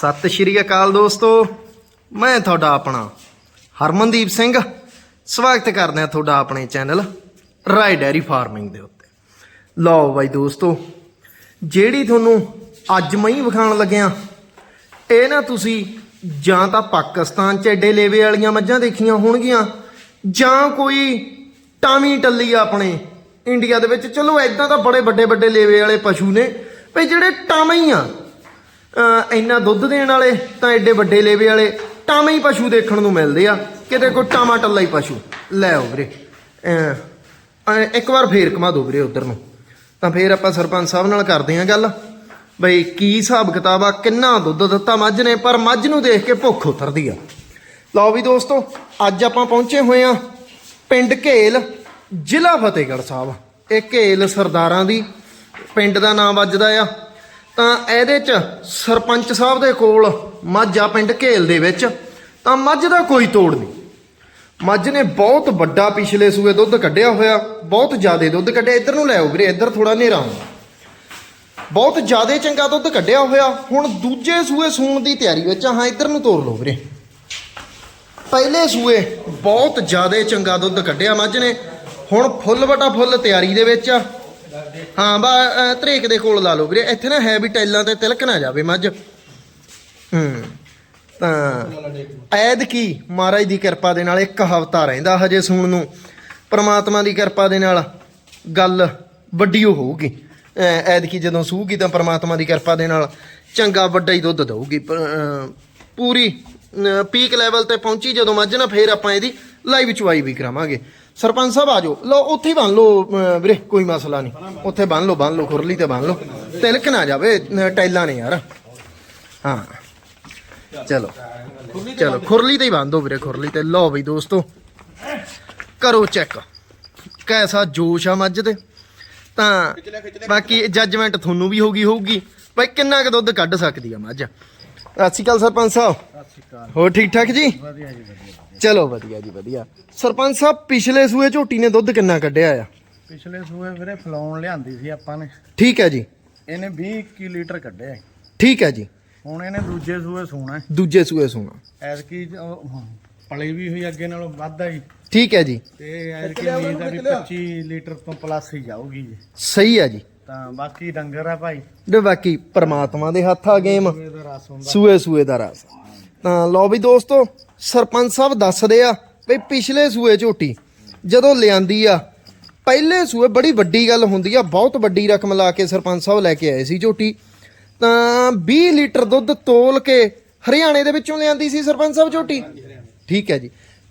ਸਤਿ ਸ਼੍ਰੀ ਅਕਾਲ ਦੋਸਤੋ। ਮੈਂ ਤੁਹਾਡਾ ਆਪਣਾ ਹਰਮਨਦੀਪ ਸਿੰਘ। ਸਵਾਗਤ ਕਰਦੇ ਹਾਂ ਤੁਹਾਡਾ ਆਪਣੇ ਚੈਨਲ ਰਾਈ ਡੈਰੀ ਫਾਰਮਿੰਗ ਦੇ ਉੱਤੇ। ਲਓ ਬਾਈ ਦੋਸਤੋ, ਜਿਹੜੀ ਤੁਹਾਨੂੰ ਅੱਜ ਮੈਂ ਹੀ ਵਿਖਾਉਣ ਲੱਗਿਆ, ਇਹ ਨਾ ਤੁਸੀਂ ਜਾਂ ਤਾਂ ਪਾਕਿਸਤਾਨ ਚ ਐਡੇ ਲੇਵੇ ਵਾਲੀਆਂ ਮੱਝਾਂ ਦੇਖੀਆਂ ਹੋਣਗੀਆਂ, ਜਾਂ ਕੋਈ ਟਾਵੀ ਟੱਲੀ ਆ ਆਪਣੇ ਇੰਡੀਆ ਦੇ ਵਿੱਚ। ਚਲੋ ਐਦਾਂ ਤਾਂ ਬੜੇ ਵੱਡੇ ਵੱਡੇ ਲੇਵੇ ਵਾਲੇ ਪਸ਼ੂ ਨੇ ਭਈ ਜਿਹੜੇ ਟਾਵੇਂ ਹੀ ਆ ਇੰਨਾ ਦੁੱਧ ਦੇਣ ਵਾਲੇ ਤਾਂ ਐਡੇ ਵੱਡੇ ਲੇਵੇ ਵਾਲੇ ਟਾਵੇਂ ਹੀ ਪਸ਼ੂ ਦੇਖਣ ਨੂੰ ਮਿਲਦੇ ਆ। ਕਿਤੇ ਕੋਈ ਟਾਮਾ ਟੱਲਾ ਹੀ ਪਸ਼ੂ। ਲੈ ਆਓ ਵੀਰੇ। ਇੱਕ ਵਾਰ ਫੇਰ ਘੁਮਾ ਦੋ ਵੀਰੇ ਉਧਰ ਨੂੰ। ਤਾਂ ਫੇਰ ਆਪਾਂ ਸਰਪੰਚ ਸਾਹਿਬ ਨਾਲ ਕਰਦੇ ਆਂ ਗੱਲ। ਬਈ ਕੀ ਹਿਸਾਬ ਕਿਤਾਬ ਆ, ਕਿੰਨਾ ਦੁੱਧ ਦਿੱਤਾ ਮੱਝ ਨੇ, ਪਰ ਮੱਝ ਨੂੰ ਦੇਖ ਕੇ ਭੁੱਖ ਉਤਰਦੀ ਆ। ਲਓ ਵੀ ਦੋਸਤੋ, ਅੱਜ ਆਪਾਂ ਪਹੁੰਚੇ ਹੋਏ ਆ ਪਿੰਡ ਘੇਲ, ਜ਼ਿਲ੍ਹਾ ਫਤਿਹਗੜ੍ਹ ਸਾਹਿਬ। ਇਹ ਘੇਲ ਸਰਦਾਰਾਂ ਦੀ, ਪਿੰਡ ਦਾ ਨਾਮ ਵੱਜਦਾ ਆ। ਤਾਂ ਇਹਦੇ ਚ ਸਰਪੰਚ ਸਾਹਿਬ ਦੇ ਕੋਲ ਮੱਝ ਆ ਪਿੰਡ ਘੇਲ ਦੇ ਵਿੱਚ, ਤਾਂ ਮੱਝ ਦਾ ਕੋਈ ਤੋੜ ਨਹੀਂ। ਮੱਝ ਨੇ ਬਹੁਤ ਵੱਡਾ ਪਿਛਲੇ ਸੂਏ ਦੁੱਧ ਕੱਢਿਆ ਹੋਇਆ, ਬਹੁਤ ਜ਼ਿਆਦਾ ਦੁੱਧ ਕੱਢਿਆ, ਇੱਧਰ ਨੂੰ ਲੈ ਆਓ ਵੀਰੇ, ਇੱਧਰ ਥੋੜਾ ਹਨੇਰਾ ਆਉਂਦਾ। ਬਹੁਤ ਜ਼ਿਆਦਾ ਚੰਗਾ ਦੁੱਧ ਕੱਢਿਆ ਹੋਇਆ, ਹੁਣ ਦੂਜੇ ਸੂਏ ਸੂਣ ਦੀ ਤਿਆਰੀ ਵਿੱਚ ਹਾਂ, ਇੱਧਰ ਨੂੰ ਤੋਰ ਲਓ ਵੀਰੇ। ਪਹਿਲੇ ਸੂਏ ਬਹੁਤ ਜ਼ਿਆਦਾ ਚੰਗਾ ਦੁੱਧ ਕੱਢਿਆ ਮੱਝ ਨੇ, ਹੁਣ ਫੁੱਲ ਵਟਾ ਫੁੱਲ ਤਿਆਰੀ ਦੇ ਵਿੱਚ ਆ। ਹਾਂ ਬਾ ਅਹ, ਧਰੇਕ ਦੇ ਕੋਲ ਲਾ ਲਓ ਵੀਰੇ। ਇੱਥੇ ਨਾ ਹੈ ਵੀ ਟੈਲਾਂ ਤੇ ਤਿਲਕ ਨਾ ਜਾਵੇ ਮੱਝ। ਹੂੰ ਤਾਂ ਐਦ ਕੀ ਮਹਾਰਾਜ ਦੀ ਕਿਰਪਾ ਦੇ ਨਾਲ ਇੱਕ ਹਫਤਾ ਰਹਿੰਦਾ ਹਜੇ ਸੂਣ ਨੂੰ। ਪ੍ਰਮਾਤਮਾ ਦੀ ਕਿਰਪਾ ਦੇ ਨਾਲ ਗੱਲ ਵੱਡੀ ਓ ਹੋਊਗੀ। ਐਦ ਕੀ ਜਦੋਂ ਸੂਗੀ ਤਾਂ ਪ੍ਰਮਾਤਮਾ ਦੀ ਕਿਰਪਾ ਦੇ ਨਾਲ ਚੰਗਾ ਵੱਡਾ ਹੀ ਦੁੱਧ ਦਊਗੀ। ਪ- ਅਹ ਪੂਰੀ ਪੀਕ ਲੈਵਲ ਤੇ ਪਹੁੰਚੀ ਜਦੋਂ ਮੱਝ ਨਾ ਫੇਰ ਆਪਾਂ ਇਹਦੀ ਲਾਈਵ ਚੁਆਈ ਵੀ ਕਰਾਵਾਂਗੇ। ਸਰਪੰਚ ਸਾਹਿਬ ਆ ਲਓ, ਉੱਥੇ ਹੀ ਬੰਨ ਲਓ, ਅਹ, ਵੀਰੇ, ਕੋਈ ਮਸਲਾ ਨਹੀਂ। ਉੱਥੇ ਬੰਨ ਲਓ ਬੰਨ ਲਓ, ਖੁਰਲੀ ਤੇ ਬੰਨ ਲਓ। ਤਿਲਕ ਨਾ ਜਾਵੇ ਅਹ ਟੈਲਾਂ ਨੇ ਯਾਰ। ਹਾਂ। ਚਲੋ। ਚਲੋ, ਖੁਰਲੀ ਤੇ ਹੀ ਬੰਨ ਦਿਓ ਵੀਰੇ, ਖੁਰਲੀ ਤੇ। ਲਓ ਬਈ ਦੋਸਤੋ। ਕਰੋ ਚੈੱਕ। ਕੈਸਾ ਜੋਸ਼ ਆ ਮੱਝ ਤੇ। ਤਾਂ ਬਾਕੀ ਜੱਜਮੈਂਟ ਤੁਹਾਨੂੰ ਵੀ ਹੋਗੀ ਹੋਊਗੀ। ਭਾਈ ਕਿੰਨਾ ਕੁ ਦੁੱਧ ਕੱਢ ਸਕਦੀ ਆ ਮੱਝ? ਸਤਿ ਸ਼੍ਰੀ ਅਕਾਲ ਸਰਪੰਚ ਸਾਹਿਬ। ਸਤਿ ਸ਼੍ਰੀ ਅਕਾਲ। ਹੋਰ ਠੀਕ ਠਾਕ ਜੀ? ਵਧੀਆ ਜੀ ਵਧੀਆ ਚਲੋ ਵਧੀਆ ਜੀ ਵਧੀਆ। ਸਰਪੰਚ ਸਾਹਿਬ ਪਿਛਲੇ ਸੂਏ ਝੋਟੀ ਨੇ ਦੁੱਧ ਕਿੰਨਾ ਕੱਢਿਆ ਆ? ਪਿਛਲੇ ਸੂਏ ਵੀਰੇ ਫਲਾਉਣ ਲਿਆਂਦੀ ਸੀ ਆਪਾਂ ਨੇ। ਠੀਕ ਹੈ ਜੀ। ਇਹਨੇ 20 21 ਲੀਟਰ ਕੱਢਿਆ। ਠੀਕ ਹੈ ਜੀ। ਹੁਣ ਇਹਨੇ ਦੂਜੇ ਸੂਏ ਸੂਣਾ। ਦੂਜੇ ਸੂਏ ਸੁਣਾ। ਐਤਕੀ ਪਲੀ ਵੀ ਹੋਈ ਅੱਗੇ ਨਾਲੋਂ ਵੱਧ ਆਈ ਠੀਕ ਹੈ ਜੀ। ਤੇ ਐਤਕੀ ਉਮੀਦ ਆ ਵੀ 25 ਲੀਟਰ ਤੋਂ ਪਲੱਸ ਹੀ ਜਾਊਗੀ ਜੀ। ਸਹੀ ਹੈ ਜੀ। ਤਾਂ ਬਾਕੀ ਡੰਗਰ ਆ ਭਾਈ। ਬਾਕੀ ਪ੍ਰਮਾਤਮਾ ਦੇ ਹੱਥ ਆ ਗੇਮ। ਇਹਦਾ ਰਸ ਹੁੰਦਾ। ਸੂਏ ਸੂਏ ਦਾ ਰਸ। ਤਾਂ ਲਓ ਵੀ ਦੋਸਤੋ ਸਰਪੰਚ ਸਾਹਿਬ ਦੱਸਦੇ ਆ ਵੀ ਪਿਛਲੇ ਸੂਏ ਝੋਟੀ ਜਦੋਂ ਲਿਆਂਦੀ ਆ ਪਹਿਲੇ ਸੂਏ ਬੜੀ ਵੱਡੀ ਗੱਲ ਹੁੰਦੀ ਆ ਬਹੁਤ ਵੱਡੀ ਰਕਮ ਲਾ ਕੇ ਸਰਪੰਚ ਸਾਹਿਬ ਲੈ ਕੇ ਆਏ ਸੀ ਝੋਟੀ। ਤਾਂ 20 ਲੀਟਰ ਦੁੱਧ ਤੋਲ ਕੇ ਹਰਿਆਣੇ ਦੇ ਵਿੱਚੋਂ ਲਿਆਂਦੀ ਸੀ ਸਰਪੰਚ ਸਾਹਿਬ ਝੋਟੀ? ਠੀਕ ਹੈ ਜੀ।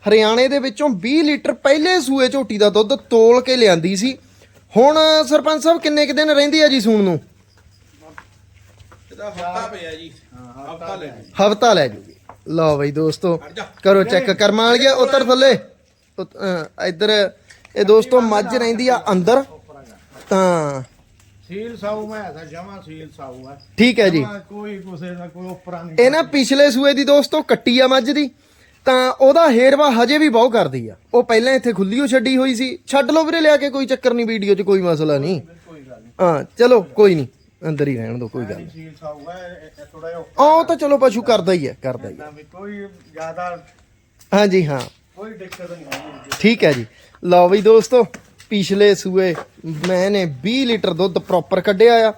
ਹਰਿਆਣੇ ਦੇ ਵਿੱਚੋਂ 20 ਲੀਟਰ ਪਹਿਲੇ ਸੂਏ ਝੋਟੀ ਦਾ ਦੁੱਧ ਤੋਲ ਕੇ ਲਿਆਂਦੀ ਸੀ। ਹੁਣ ਸਰਪੰਚ ਸਾਹਿਬ ਕਿੰਨੇ ਕੁ ਦਿਨ ਰਹਿੰਦੀ ਆ ਜੀ ਸੂਣ ਨੂੰ? ਇਹਦਾ ਹਫਤਾ ਪਿਆ ਜੀ। ਹਫਤਾ ਲੈ ਜੀ। ਹਫਤਾ ਲੈ ਜੂਗੀ ਲਓ ਬਈ ਦੋਸਤੋ ਕਰੋ ਚੈੱਕ। ਕਰਮਾਂ ਵਾਲ ਗਿਆ ਉੱਤਰ ਥੱਲੇ। ਇੱਧਰ ਇਹ ਦੋਸਤੋ ਮੱਝ ਰਹਿੰਦੀ ਆ ਅੰਦਰ। ਤਾਂ ਸੀਲ ਸਾਊ ਮੈਂ ਤਾਂ ਜਮਾ ਸੀਲ ਸਾਊ ਆ। ਠੀਕ ਹੈ ਜੀ। ਕੋਈ ਕਿਸੇ ਦਾ ਕੋਈ ਉਪਰਾ ਨਹੀਂ। ਇਹ ਨਾ ਪਿਛਲੇ ਸੂਏ ਦੀ ਦੋਸਤੋ ਕੱਟੀ ਆ ਮੱਝ ਦੀ। ਤਾਂ ਉਹਦਾ ਹੇਰਵਾ ਹਜੇ ਵੀ ਬਹੁਤ ਕਰਦੀ ਆ। ਉਹ ਪਹਿਲਾਂ ਇੱਥੇ ਖੁੱਲੀ ਛੱਡੀ ਹੋਈ ਸੀ। ਛੱਡ ਲਓ ਵੀਰੇ, ਲਿਆ ਕੇ ਕੋਈ ਚੱਕਰ ਨਹੀਂ ਵੀਡੀਓ 'ਚ, ਕੋਈ ਮਸਲਾ ਨਹੀਂ। ਹਾਂ, ਚਲੋ, ਕੋਈ ਨਹੀਂ। ਅੰਦਰ ਹੀ ਰਹਿਣ ਦੋ, ਕੋਈ ਗੱਲ ਨਹੀਂ। ਸੀਲ ਸਾਊ ਥੋੜਾ ਜਿਹਾ ਉਹ ਤਾਂ ਚਲੋ ਪਸ਼ੂ ਕਰਦਾ ਹੀ ਹੈ ਕਰਦਾ ਹੀ ਹੈ ਵੀ ਕੋਈ ਜ਼ਿਆਦਾ ਹਾਂਜੀ, ਹਾਂ। ਕੋਈ ਦਿੱਕਤ ਨਹੀਂ ਆਉਂਦੀ ਠੀਕ ਹੈ ਜੀ। ਲਓ ਵੀ ਦੋਸਤੋ, ਪਿਛਲੇ ਸੂਏ ਮੈਂ ਨੇ 20 ਲੀਟਰ ਦੁੱਧ ਪ੍ਰੋਪਰ ਕੱਢਿਆ ਆ।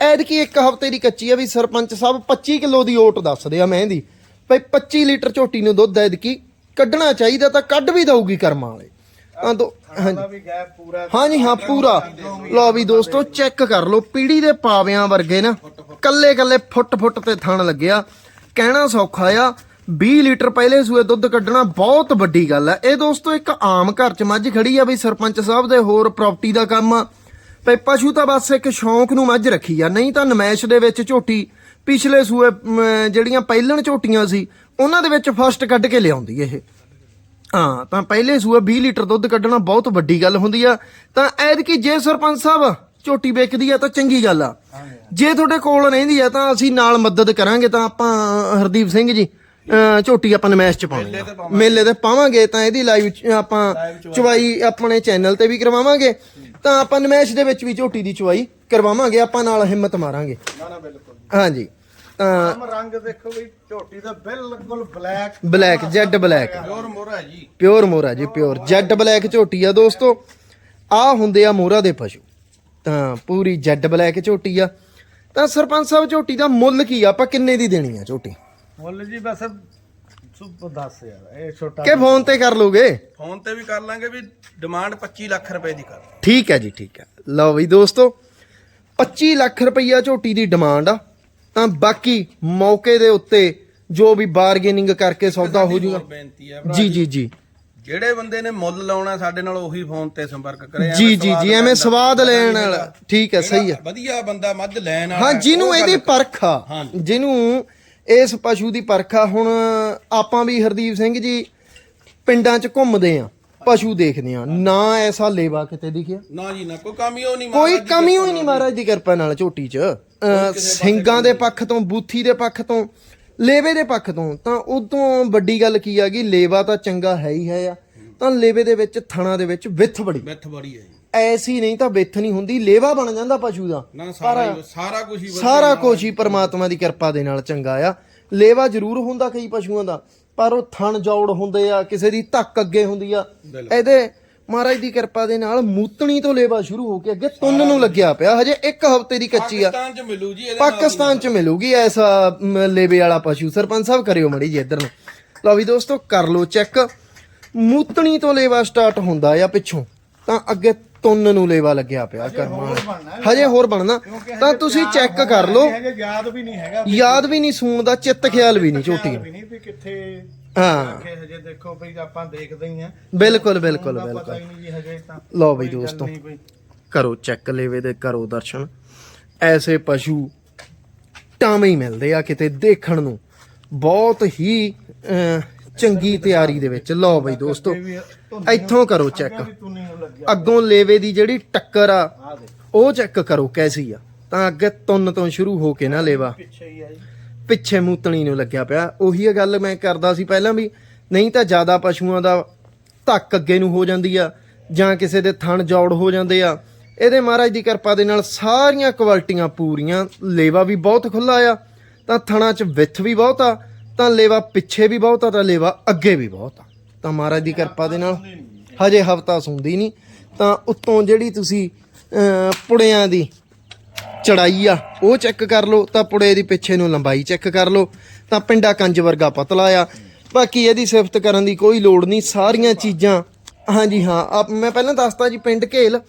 ਐਤਕੀ ਇੱਕ ਹਫ਼ਤੇ ਦੀ ਕੱਚੀ ਆ ਵੀ ਸਰਪੰਚ ਸਾਹਿਬ 25 ਕਿਲੋ ਦੀ ਓਟ ਦੱਸਦੇ ਆ ਮੈਂ ਦੀ ਭਈ 25 ਲੀਟਰ ਝੋਟੀ ਨੂੰ ਦੁੱਧ ਐਤਕੀ ਕੱਢਣਾ ਚਾਹੀਦਾ ਤਾਂ ਕੱਢ ਵੀ ਦਊਗੀ ਕਰਮਾਂ ਵਾਲੇ। ਤਾਂ ਦੋ ਹਾਂਜੀ। ਹਾਂਜੀ ਹਾਂ ਪੂਰਾ। ਲਓ ਵੀ ਦੋਸਤੋ ਚੈੱਕ ਕਰ ਲਓ ਪੀੜੀ ਦੇ ਪਾਵਿਆਂ ਵਰਗੇ ਨਾ ਕੱਲੇ ਕੱਲੇ ਫੁੱਟ ਫੁੱਟ ਤੇ ਥਣ ਲੱਗਿਆ ਕਹਿਣਾ ਸੌਖਾ ਆ 20 ਲੀਟਰ ਪਹਿਲੇ ਸੂਏ ਦੁੱਧ ਕੱਢਣਾ ਬਹੁਤ ਵੱਡੀ ਗੱਲ ਹੈ ਇਹ ਦੋਸਤੋ ਇੱਕ ਆਮ ਘਰ ਚ ਮੱਝ ਖੜੀ ਆ ਵੀ ਸਰਪੰਚ ਸਾਹਿਬ ਦੇ ਹੋਰ ਪ੍ਰਾਪਰਟੀ ਦਾ ਕੰਮ ਆ। ਭਈ ਪਸ਼ੂ ਤਾਂ ਬਸ ਇੱਕ ਸ਼ੌਂਕ ਨੂੰ ਮੱਝ ਰੱਖੀ ਆ ਨਹੀਂ ਤਾਂ ਨਮੈਸ਼ ਦੇ ਵਿੱਚ ਝੋਟੀ ਪਿਛਲੇ ਸੂਏ ਜਿਹੜੀਆਂ ਪਹਿਲਣ ਝੋਟੀਆਂ ਸੀ ਉਹਨਾਂ ਦੇ ਵਿੱਚ ਫਸਟ ਕੱਢ ਕੇ ਲਿਆਉਂਦੀ ਇਹ। ਹਾਂ ਤਾਂ ਪਹਿਲੇ ਸੂਆ 20 ਲੀਟਰ ਦੁੱਧ ਕੱਢਣਾ ਬਹੁਤ ਵੱਡੀ ਗੱਲ ਹੁੰਦੀ ਆ। ਤਾਂ ਐਤਕੀ ਜੇ ਸਰਪੰਚ ਸਾਹਿਬ ਝੋਟੀ ਵੇਚਦੀ ਆ ਤਾਂ ਚੰਗੀ ਗੱਲ ਆ। ਜੇ ਤੁਹਾਡੇ ਕੋਲ ਰਹਿੰਦੀ ਆ ਤਾਂ ਅਸੀਂ ਨਾਲ ਮਦਦ ਕਰਾਂਗੇ ਤਾਂ ਆਪਾਂ ਹਰਦੀਪ ਸਿੰਘ ਜੀ ਝੋਟੀ ਆਪਾਂ ਨਮੈਸ਼ ਚ ਪਾਵਾਂਗੇ। ਮੇਲੇ ਤੇ ਪਾਵਾਂਗੇ ਤਾਂ ਇਹਦੀ ਲਾਈਵ ਆਪਾਂ ਚੁਵਾਈ ਆਪਣੇ ਚੈਨਲ ਤੇ ਵੀ ਕਰਵਾਵਾਂਗੇ। ਤਾਂ ਆਪਾਂ ਨਮੈਸ਼ ਦੇ ਵਿੱਚ ਵੀ ਝੋਟੀ ਦੀ ਚੁਵਾਈ ਕਰਵਾਵਾਂਗੇ ਆਪਾਂ ਨਾਲ ਹਿੰਮਤ ਮਾਰਾਂਗੇ। ਨਾ ਨਾ ਬਿਲਕੁਲ। ਹਾਂਜੀ। ਆਮ ਰੰਗ ਦੇਖੋ ਬਈ ਝੋਟੀ ਦਾ ਬਿਲਕੁਲ black black jet black. Pure Murrah ਜੀ। ਪਿਓਰ ਮੋਰਾ ਜੀ ਪਿਓਰ। ਜੈਡ ਬਲੈਕ ਝੋਟੀ ਆ ਦੋਸਤੋ। ਆ ਹੁੰਦੇ ਆ ਮੋਰਾ ਦੇ ਪਸ਼ੂ। ਤਾਂ ਪੂਰੀ ਜੈਡ ਬਲੈਕ ਝੋਟੀ ਆ। ਤਾਂ ਸਰਪੰਚ ਸਾਹਿਬ ਝੋਟੀ ਦਾ ਮੁੱਲ ਕੀ ਆ? ਆਪਾਂ ਕਿੰਨੇ ਦੀ ਦੇਣੀ ਆ ਝੋਟੀ? ਮੁੱਲ ਜੀ ਬਸ ਸੁਪ 10 ਯਾਰ ਇਹ ਛੋਟਾ ਕਿ ਫੋਨ ਤੇ ਕਰ ਲੋਗੇ ਫੋਨ ਤੇ ਵੀ ਕਰ ਲਾਂਗੇ ਵੀ ਡਿਮਾਂਡ 25 ਲੱਖ ਰੁਪਏ ਦੀ ਕਰ। ਠੀਕ ਹੈ ਜੀ ਠੀਕ ਹੈ। ਲਓ ਵੀ ਦੋਸਤੋ 25 ਲੱਖ ਰੁਪਈਆ ਝੋਟੀ ਦੀ ਡਿਮਾਂਡ ਆ। ਤਾਂ ਬਾਕੀ ਮੌਕੇ ਦੇ ਉੱਤੇ ਜੋ ਵੀ ਬਾਰਗੇਨਿੰਗ ਕਰਕੇ ਸੌਦਾ ਹੋ ਜਾਊਗਾ ਬੇਨਤੀ ਹੈ ਭਰਾ ਜੀ ਜੀ। ਜੀ ਜਿਹੜੇ ਬੰਦੇ ਨੇ ਮੁੱਲ ਲਾਉਣਾ ਸਾਡੇ ਨਾਲ ਉਹੀ ਫੋਨ ਤੇ ਸੰਪਰਕ ਕਰੇ ਜੀ ਜੀ ਜੀ ਐਵੇਂ ਸਵਾਦ ਲੈਣ ਵਾਲਾ। ਠੀਕ ਹੈ ਸਹੀ ਹੈ। ਵਧੀਆ ਬੰਦਾ ਮੱਝ ਲੈਣ ਵਾਲਾ ਹਾਂ ਜਿਹਨੂੰ ਇਹਦੀ ਪਰਖ ਆ। ਜਿਹਨੂੰ ਇਸ ਪਸ਼ੂ ਦੀ ਪਰਖ ਆ। ਹੁਣ ਆਪਾਂ ਵੀ ਹਰਦੀਪ ਸਿੰਘ ਜੀ ਪਿੰਡਾਂ 'ਚ ਘੁੰਮਦੇ ਆ। ਪਸ਼ੂ ਦੇਖਦੇ ਆ ਨਾ ਐਸਾ ਲੇਵਾ ਕਿਤੇ ਦਿਖਿਆ। ਨਾ ਜੀ ਨਾ ਕੋਈ ਕਮੀ ਉਹ ਨਹੀਂ ਕੋਈ ਕਮੀ ਹੋਈ ਨਹੀਂ ਮਹਾਰਾਜ ਦੀ ਕਿਰਪਾ ਨਾਲ ਝੋਟੀ 'ਚ। ਸਿੰਘਾਂ ਦੇ ਪੱਖ ਤੋਂ ਬੂਥੀ ਦੇ ਪੱਖ ਤੋਂ ਲੇਵੇ ਦੇ ਪੱਖ ਤੋਂ ਤਾਂ ਉਦੋਂ ਵੱਡੀ ਗੱਲ ਕੀ ਆ ਗਈ ਲੇਵਾ ਤਾਂ ਚੰਗਾ ਹੈ ਹੀ ਹੈ ਆ। ਤਾਂ ਲੇਵੇ ਦੇ ਵਿੱਚ ਥਣਾ ਦੇ ਵਿੱਚ ਵਿੱਥ ਬੜੀ। ਮਿੱਥ ਬੜੀ ਹੈ ਐਸੀ ਨਹੀਂ ਤਾਂ ਵਿੱਥ ਨਹੀਂ ਹੁੰਦੀ ਲੇਵਾ ਬਣ ਜਾਂਦਾ ਪਸ਼ੂ ਦਾ। ਨਾ ਸਾਰਾ ਕੁਝ ਹੀ ਸਾਰਾ ਕੁਝ ਹੀ ਪ੍ਰਮਾਤਮਾ ਦੀ ਕਿਰਪਾ ਦੇ ਨਾਲ ਚੰਗਾ ਆ। ਲੇਵਾ ਜ਼ਰੂਰ ਹੁੰਦਾ ਕਈ ਪਸ਼ੂਆਂ ਦਾ। ਪਰ ਉਹ ਥਣ ਜੋੜ ਹੁੰਦੇ ਆ ਕਿਸੇ ਦੀ ਧੱਕ ਅੱਗੇ ਹੁੰਦੀ ਆ। ਇਹਦੇ ਮਹਾਰਾਜ ਦੀ ਕਿਰਪਾ ਦੇ ਨਾਲ ਮੂਤਣੀ ਤੋਂ ਲੇਵਾ ਸ਼ੁਰੂ ਹੋ ਕੇ ਅੱਗੇ ਤੁੰਨ ਨੂੰ ਲੱਗਿਆ ਪਿਆ। ਹਜੇ ਇੱਕ ਹਫ਼ਤੇ ਦੀ ਕੱਚੀ ਆ। ਪਾਕਿਸਤਾਨ ਚ ਮਿਲੂ ਜੀ ਇਹਦੇ ਨਾਲ ਪਾਕਿਸਤਾਨ ਚ ਮਿਲੂਗੀ ਐਸਾ ਲੇਵੇ ਵਾਲਾ ਪਸ਼ੂ। ਸਰਪੰਚ ਸਾਹਿਬ ਕਰਿਓ ਮੜੀ ਜੀ ਇੱਧਰ ਨੂੰ। ਲਓ ਵੀ ਦੋਸਤੋ ਕਰ ਲਓ ਚੈੱਕ। ਮੂਤਣੀ ਤੋਂ ਲੇਵਾ ਸਟਾਰਟ ਹੁੰਦਾ ਆ ਪਿੱਛੋਂ। ਤਾਂ ਅੱਗੇ ਤੁੰਨ ਨੂੰ ਲੇਵਾ ਲੱਗਿਆ ਪਿਆ ਕਰਮਾਂ ਹਜੇ ਹੋਰ ਬਣਨਾ। ਤਾਂ ਤੁਸੀਂ ਚੈੱਕ ਕਰ ਲਓ। ਯਾਦ ਵੀ ਨਹੀਂ ਹੈਗਾ ਯਾਦ ਵੀ ਨਹੀਂ ਸੂਣ ਦਾ ਚਿੱਤ ਖਿਆਲ ਵੀ ਨਹੀਂ ਝੋਟੀ ਨੂੰ ਵੀ ਨਹੀਂ ਵੀ ਕਿੱਥੇ ਹਾਂ। ਕਿ ਹਜੇ ਦੇਖੋ ਬਈ ਆਪਾਂ ਦੇਖਦੇ ਹੀ ਆ ਬਿਲਕੁਲ ਬਿਲਕੁਲ ਬਿਲਕੁਲ। ਲਓ ਬਈ ਦੋਸਤੋ। ਕਰੋ ਚੈੱਕ ਲੇਵੇ ਦੇ ਕਰੋ ਦਰਸ਼ਨ। ਐਸੇ ਪਸ਼ੂ ਟਾਵੇਂ ਹੀ ਮਿਲਦੇ ਆ ਕਿਤੇ ਦੇਖਣ ਨੂੰ। ਬਹੁਤ ਹੀ ਚੰਗੀ ਤਿਆਰੀ ਦੇ ਵਿੱਚ। ਲਓ ਬਈ ਦੋਸਤੋ, ਇੱਥੋਂ ਕਰੋ ਚੈੱਕ ਅੱਗੋਂ ਲੇਵੇ ਦੀ ਜਿਹੜੀ ਟੱਕਰ ਆ, ਉਹ ਚੈੱਕ ਕਰੋ ਕੈਸੀ ਆ। ਤਾਂ ਅੱਗੇ ਤੁੰਨ ਤੋਂ ਸ਼ੁਰੂ ਹੋ ਕੇ ਨਾ ਲੇਵਾ। ਪਿੱਛੇ ਮੂਤਣੀ ਨੂੰ ਲੱਗਿਆ ਪਿਆ। ਉਹੀ ਗੱਲ ਮੈਂ ਕਰਦਾ ਸੀ ਪਹਿਲਾਂ ਵੀ, ਨਹੀਂ ਤਾਂ ਜ਼ਿਆਦਾ ਪਸ਼ੂਆਂ ਦਾ ਧੱਕ ਅੱਗੇ ਨੂੰ ਹੋ ਜਾਂਦੀ ਆ, ਜਾਂ ਕਿਸੇ ਦੇ ਥਣ ਜੋੜ ਹੋ ਜਾਂਦੇ ਆ। ਇਹਦੇ ਮਹਾਰਾਜ ਦੀ ਕਿਰਪਾ ਦੇ ਨਾਲ ਸਾਰੀਆਂ ਕੁਆਲਿਟੀਆਂ ਪੂਰੀਆਂ। ਲੇਵਾ ਵੀ ਬਹੁਤ ਖੁੱਲਾ ਆ, ਤਾਂ ਥਣਾ 'ਚ ਵਿੱਥ ਵੀ ਬਹੁਤ ਆ। ਤਾਂ ਲੇਵਾ ਪਿੱਛੇ ਵੀ ਬਹੁਤ ਆ, ਤਾਂ ਲੇਵਾ ਅੱਗੇ ਵੀ ਬਹੁਤ ਆ। ਤਾਂ ਮਹਾਰਾਜ ਦੀ ਕਿਰਪਾ ਦੇ ਨਾਲ ਹਜੇ ਹਫਤਾ ਸੁਣਦੀ ਨਹੀਂ। ਤਾਂ ਉੱਤੋਂ ਜਿਹੜੀ ਤੁਸੀਂ ਪੁੜਿਆਂ ਦੀ ਚੜਾਈ ਆ, ਉਹ ਚੈੱਕ ਕਰ ਲਓ। ਤਾਂ ਪੁੜੇ ਦੀ ਪਿੱਛੇ ਨੂੰ ਲੰਬਾਈ ਚੈੱਕ ਕਰ ਲਓ। ਤਾਂ ਪਿੰਡਾ ਕੰਜ ਵਰਗਾ ਪਤਲਾ ਆ। ਬਾਕੀ ਇਹਦੀ ਸਿਫਤ ਕਰਨ ਦੀ ਕੋਈ ਲੋੜ ਨਹੀਂ। ਸਾਰੀਆਂ ਚੀਜ਼ਾਂ, ਹਾਂਜੀ ਹਾਂ, ਆਪ ਮੈਂ ਪਹਿਲਾਂ ਦੱਸਤਾ ਜੀ, ਪਿੰਡ ਘੇਲ,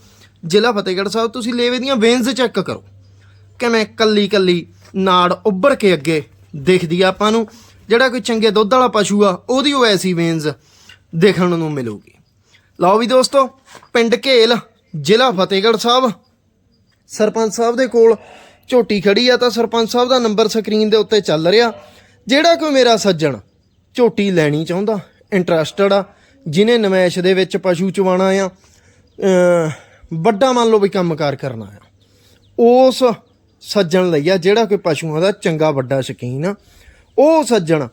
ਜ਼ਿਲ੍ਹਾ ਫਤਿਹਗੜ੍ਹ ਸਾਹਿਬ, ਤੁਸੀਂ ਲੇਵੇ ਦੀਆਂ ਵੇਨਸ ਚੈੱਕ ਕਰੋ। ਕਿਵੇਂ ਕੱਲੀ ਕੱਲੀ ਨਾੜ ਉੱਭਰ ਕੇ ਅੱਗੇ ਦਿਖਦੀ ਆ ਆਪਾਂ ਨੂੰ। ਜਿਹੜਾ ਕੋਈ ਚੰਗੇ ਦੁੱਧ ਵਾਲਾ ਪਸ਼ੂ ਆ, ਉਹਦੀ ਉਹ ਐਸੀ ਵੇਨਸ ਦੇਖਣ ਨੂੰ ਮਿਲੂਗੀ। ਲਓ ਵੀ ਦੋਸਤੋ, ਪਿੰਡ ਘੇਲ, ਜ਼ਿਲ੍ਹਾ ਫਤਿਹਗੜ੍ਹ ਸਾਹਿਬ। ਸਰਪੰਚ ਸਾਹਿਬ ਦੇ ਕੋਲ ਝੋਟੀ ਖੜੀ ਆ, ਤਾਂ ਸਰਪੰਚ ਸਾਹਿਬ ਦਾ ਨੰਬਰ ਸਕਰੀਨ ਦੇ ਉੱਤੇ ਚੱਲ ਰਿਹਾ। ਜਿਹੜਾ ਕੋਈ ਮੇਰਾ ਸੱਜਣ ਝੋਟੀ ਲੈਣੀ ਚਾਹੁੰਦਾ, ਇੰਟਰਸਟਡ ਆ ਜਿਨੇ ਨਮੈਸ਼ ਦੇ ਵਿੱਚ ਪਸ਼ੂ ਚਵਾਣਾ ਆ ਵੱਡਾ ਮੰਨ ਲਓ ਵੀ ਕੰਮਕਾਰ ਕਰਨਾ ਆ। ਉਸ ਸੱਜਣ ਲਈ ਆ, ਜਿਹੜਾ ਕੋਈ ਪਸ਼ੂਆਂ ਦਾ ਚੰਗਾ ਵੱਡਾ ਸ਼ਕੀਨ ਆ। ਉਹ ਸੱਜਣ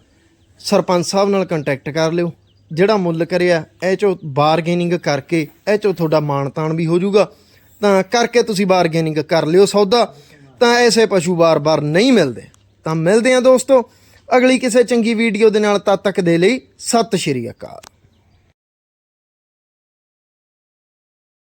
ਸਰਪੰਚ ਸਾਹਿਬ ਨਾਲ ਕੰਟੈਕਟ ਕਰ ਲਿਓ। ਜਿਹੜਾ ਮੁੱਲ ਕਰਿਆ, ਇਹ ਚੋਂ ਬਾਰਗੇਨਿੰਗ ਕਰਕੇ, ਇਹ ਚੋਂ ਤੁਹਾਡਾ ਮਾਣ ਤਾਣ ਵੀ ਹੋ ਜਾਊਗਾ। ਤਾਂ ਕਰਕੇ ਤੁਸੀਂ ਬਾਰਗੇਨਿੰਗ ਕਰ ਲਿਓ ਸੌਦਾ। ਤਾਂ ਐਸੇ ਪਸ਼ੂ ਬਾਰ-ਬਾਰ ਨਹੀਂ ਮਿਲਦੇ। ਤਾਂ ਮਿਲਦੇ ਆ ਦੋਸਤੋ। ਅਗਲੀ ਕਿਸੇ ਚੰਗੀ ਵੀਡੀਓ ਦੇ ਨਾਲ ਤਦ ਤੱਕ ਦੇ ਲਈ ਸਤਿ ਸ਼੍ਰੀ ਅਕਾਲ।